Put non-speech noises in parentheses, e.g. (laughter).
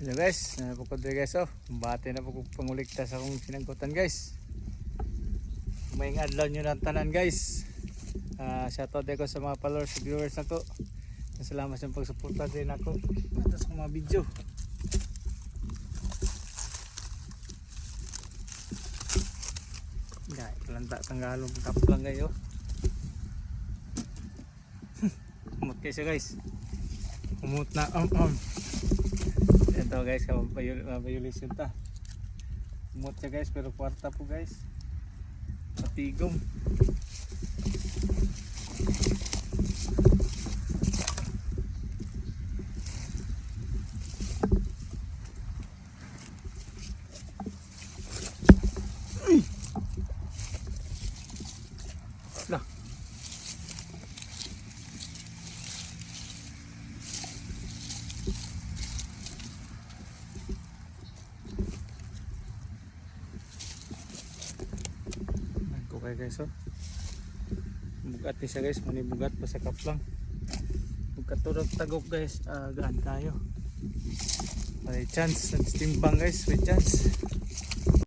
Hello guys, napukod guys oh. Bati na po kong pangulikta sa akong sinangkutan guys. May adlaw nyo ng tanan guys. Uh, shoutout din ko sa mga followers viewers na. Salamat sa pagsuporta din ako. At sa mga video. Gaya, lanta tanggalong tapos lang kayo. (laughs) Umot kayo guys. Umot na um um. Ito guys, kapabayulisyon ta. Umot siya guys, pero kwarta po guys. Patigom. Uy! Lah. Nagko kay guys oh. Bugat ni siya guys, muni bugat pa sa kaplang. Pagkaturog tagok guys, ah, gaan tayo. May chance, nagstimbang guys, may chance.